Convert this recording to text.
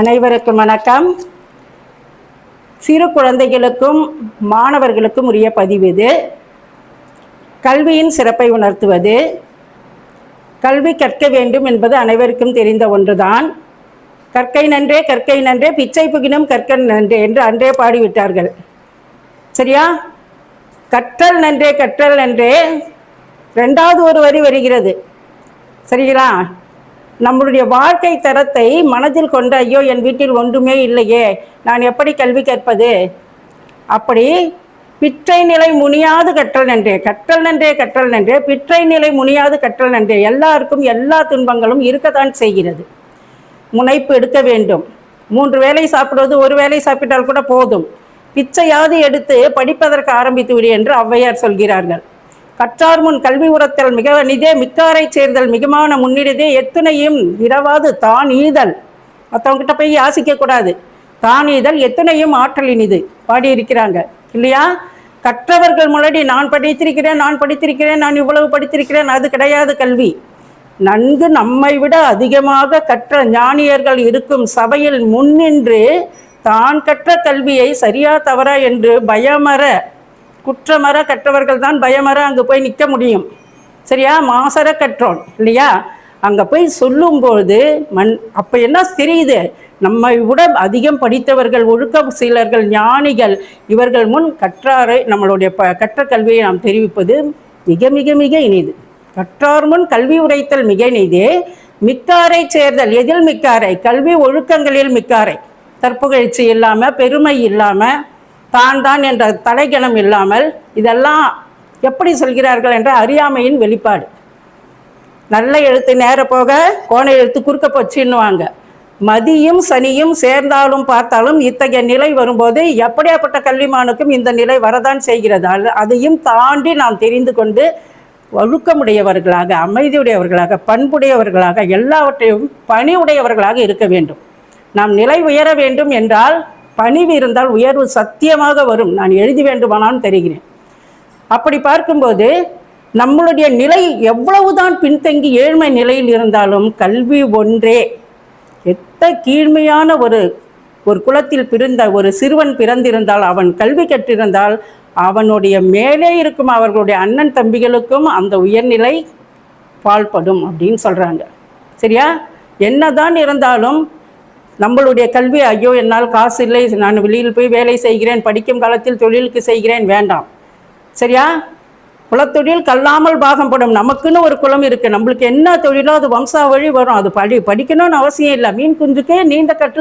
அனைவருக்கும் வணக்கம். சிறு குழந்தைகளுக்கும் மாணவர்களுக்கும் உரிய பதிவு இது. கல்வியின் சிறப்பை உணர்த்துவது. கல்வி கற்க வேண்டும் என்பது அனைவருக்கும் தெரிந்த ஒன்றுதான். கற்கை நன்றே கற்கை நன்றே பிச்சை புகினும் கற்க நன்றே என்று அன்றே பாடிவிட்டார்கள். சரியா? கற்றல் நன்றே கற்றல் நன்றே. ரெண்டாவது ஒரு வரி வருகிறது. சரிங்களா? நம்மளுடைய வாழ்க்கை தரத்தை மனதில் கொண்டு ஐயோ என் வீட்டில் ஒன்றுமே இல்லையே நான் எப்படி கல்வி கற்பது? அப்படி பிற்றை நிலை முனியாது கற்றல் நன்றே கற்றல் நன்றே கற்றல் நன்றே பிற்றை நிலை முனியாது கற்றல் நன்றே எல்லாருக்கும் எல்லா துன்பங்களும் இருக்கத்தான் செய்கிறது. முனைப்பு எடுக்க வேண்டும். மூன்று வேளை சாப்பிடுவது ஒரு வேளை சாப்பிட்டால் கூட போதும். பிச்சையாவது எடுத்து படிப்பதற்கு ஆரம்பித்து விடு என்று ஔவையார் சொல்கிறார்கள். கற்றார் முன் கல்வி உரத்தல் மிக நிதே மிக்காரை சேர்தல் மிகமான முன்னிடதே எத்துணையும் இரவாது தான் ஈதல். மற்றவங்கிட்ட போய் யாசிக்கக்கூடாது தான் ஈதல் எத்துணையும் ஆற்றல் பாடியிருக்கிறாங்க. இல்லையா? கற்றவர்கள் முன்னாடி நான் படித்திருக்கிறேன் நான் படித்திருக்கிறேன் நான் இவ்வளவு படித்திருக்கிறேன் அது கிடையாது கல்வி. நன்கு நம்மை விட அதிகமாக கற்ற ஞானியர்கள் இருக்கும் சபையில் முன்னின்று தான் கற்ற கல்வியை சரியா தவறா என்று பயமற குற்றமற கற்றவர்கள் தான் பயமற அங்கே போய் நிற்க முடியும். சரியா? மாசர கற்றோன் இல்லையா? அங்கே போய் சொல்லும்போது மண் அப்போ என்ன தெரியுது? நம்மை விட அதிகம் படித்தவர்கள் ஒழுக்க சீலர்கள் ஞானிகள் இவர்கள் முன் கற்றாரை நம்மளுடைய ப கற்ற கல்வியை நாம் தெரிவிப்பது மிக மிக மிக இனிது கற்றார் முன் கல்வி உரைத்தல் மிக இனிதே மிக்காரை சேர்தல் எதில் மிக்காரை? கல்வி ஒழுக்கங்களில் மிக்காரை. தற்புகழ்ச்சி இல்லாமல் பெருமை இல்லாமல் தான் தான் என்ற தலைக்கணம் இல்லாமல் இதெல்லாம் எப்படி சொல்கிறார்கள் என்ற அறியாமையின் வெளிப்பாடு. நல்ல எழுத்து நேர போக கோண எழுத்து குறுக்க போச்சுன்னுவாங்க. மதியும் சனியும் சேர்ந்தாலும் பார்த்தாலும் இத்தகைய நிலை வரும்போது எப்படியாப்பட்ட கல்விமானுக்கும் இந்த நிலை வரதான் செய்கிறது. அதையும் தாண்டி நாம் தெரிந்து கொண்டு ஒழுக்கமுடையவர்களாக அமைதியுடையவர்களாக பண்புடையவர்களாக எல்லாவற்றையும் பணி உடையவர்களாக இருக்க வேண்டும். நாம் நிலை உயர வேண்டும் என்றால் பணிவு இருந்தால் உயர்வு சத்தியமாக வரும். நான் எழுதி வேண்டுமானாலும் தெரிகிறேன். அப்படி பார்க்கும்போது நம்மளுடைய நிலை எவ்வளவுதான் பின்தங்கி ஏழ்மை நிலையில் இருந்தாலும் கல்வி ஒன்றே. எத்த கீழ்மையான ஒரு ஒரு குலத்தில் பிறந்த ஒரு சிறுவன் பிறந்திருந்தால் அவன் கல்வி கற்றிருந்தால் அவனுடைய மேலே இருக்கும் அவர்களுடைய அண்ணன் தம்பிகளுக்கும் அந்த உயர்நிலை பால்படும் அப்படின்னு சொல்கிறாங்க சரியா? என்னதான் இருந்தாலும் நம்மளுடைய கல்வி ஐயோ என்னால் காசு இல்லை நான் வெளியில் போய் வேலை செய்கிறேன் படிக்கும் காலத்தில் தொழிலுக்கு செய்கிறேன் வேண்டாம். சரியா? குலத்தொழில் கல்லாமல் பாகம்படும். நமக்குன்னு ஒரு குலம் இருக்குது நம்மளுக்கு என்ன தொழிலோ அது வம்சாவழி வரும். அது படி படிக்கணும்னு அவசியம் இல்லை. மீன் குஞ்சுக்கே நீண்ட கற்று